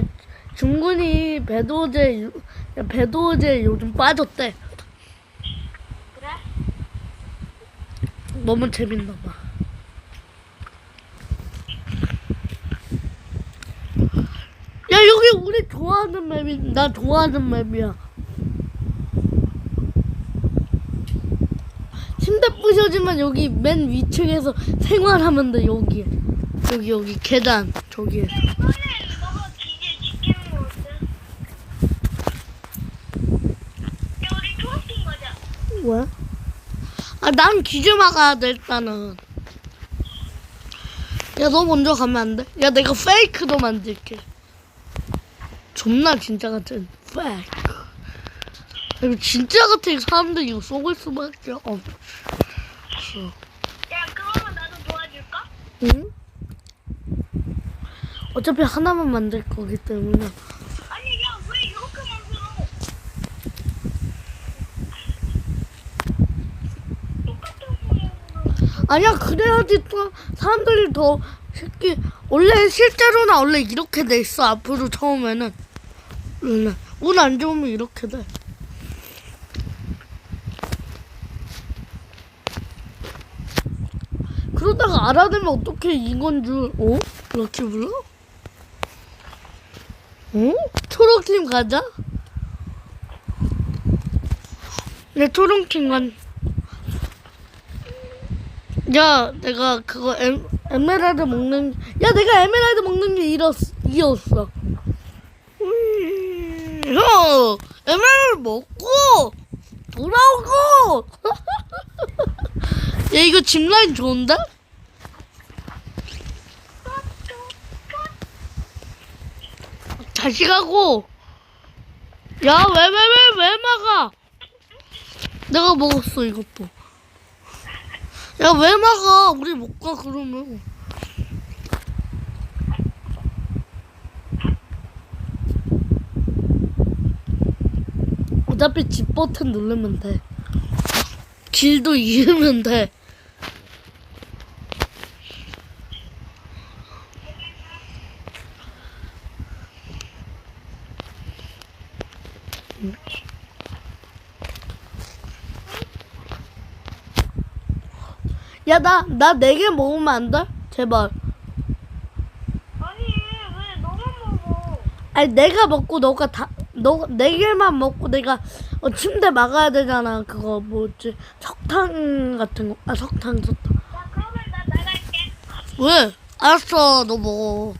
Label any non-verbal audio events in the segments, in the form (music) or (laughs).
야, 중근이 배도제, 요- 야, 배도제 요즘 빠졌대. 그래? 너무 재밌나 봐. 야, 여기 우리 좋아하는 맵이, 나 좋아하는 맵이야. 침대 부셔지면 여기 맨 위층에서 생활하면 돼, 여기. 여기, 여기, 계단, 저기에. 이번엔 너가 기계 지키는 거 어때? 야 우리 초록팀 가자 왜? 아, 난 돼, 일단은. 야, 너 먼저 가면 안 돼? 야, 내가 페이크도 만들게. 존나 진짜 같은 페이크. 이거 진짜 같은 사람들 이거 속을 수밖에 없어. 야 그러면 나도 도와줄까? 응? 어차피 하나만 만들 거기 때문에. 아니 야 왜 이렇게 만들어 똑같은 모양으로 아니야, 그래야지 또 사람들이 더 쉽게. 원래 실제로는 원래 이렇게 돼 있어, 앞으로 처음에는. 응. 운안 좋으면 이렇게 돼. 그러다가 알아내면 어떻게 이건 줄, 어? 이렇게 불러? 어? 초록팀 가자? 내 초록팀 간. 야, 내가 그거 에, 에메랄드 먹는, 야, 내가 에메랄드 먹는 게 잃었, 이었어. 음, 형, 에메랄드 먹고, 돌아오고! (laughs) 야, 이거 짚라인 좋은데? 다시 가고. 야, 왜, 왜, 왜, 왜 막아? 내가 먹었어, 이것도. 야, 왜 막아? 우리 못 가, 그러면. 어차피 집 버튼 누르면 돼. 길도 잃으면 돼. 야, 나, 나 네 개 먹으면 안 돼? 제발. 아니 왜 너만 먹어 아니, 내가 먹고 너가 다, 너, 네 개만 먹고 내가 어, 침대 막아야 되잖아. 그거 뭐지? 석탄 같은 거. 아, 석탄, 석탄. 야 그러면 나 나갈게 왜? 알았어, 너 먹어.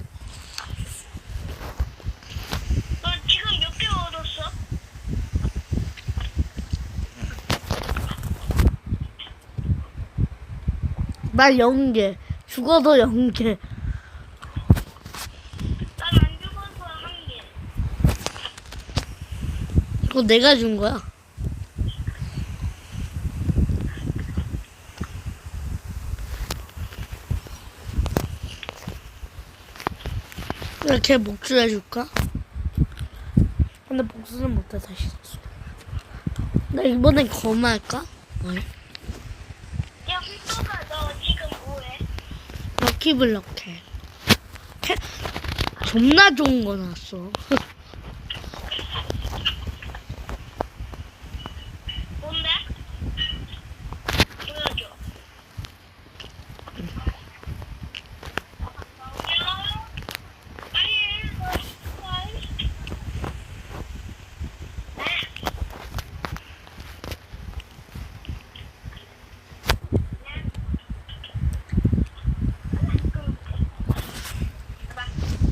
너 지금 몇 개 얻었어? 나 영개. 죽어도 영개. 난안 죽어서 한 개 이거 내가 준 거야. 이렇게 복수해 줄까? 근데 복수는 못해 다시. 나 이번엔 검할까? 뭐야 휘도가 너 지금 뭐해? 럭키블럭해. 캐... 존나 좋은 거 나왔어. (laughs) 뭔데? 보여줘 아니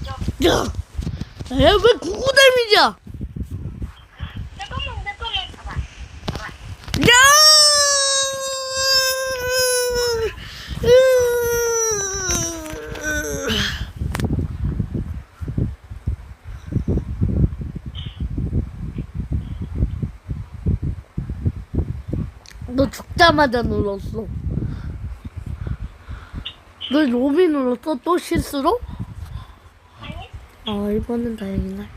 너 야! 야, 왜 구구 데미지야? 잠깐만 잠깐만 봐봐 봐봐 야! 너 죽자마자 눌렀어. 너 로비 눌렀어? 또 실수로? 아, 이번엔 다행이네.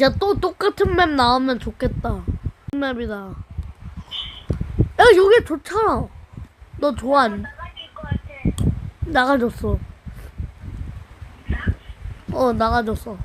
야, 또 똑같은 맵 나오면 좋겠다. 맵이다. 야 여기 좋잖아. 너 같아. 나가줬어. 어 나가줬어.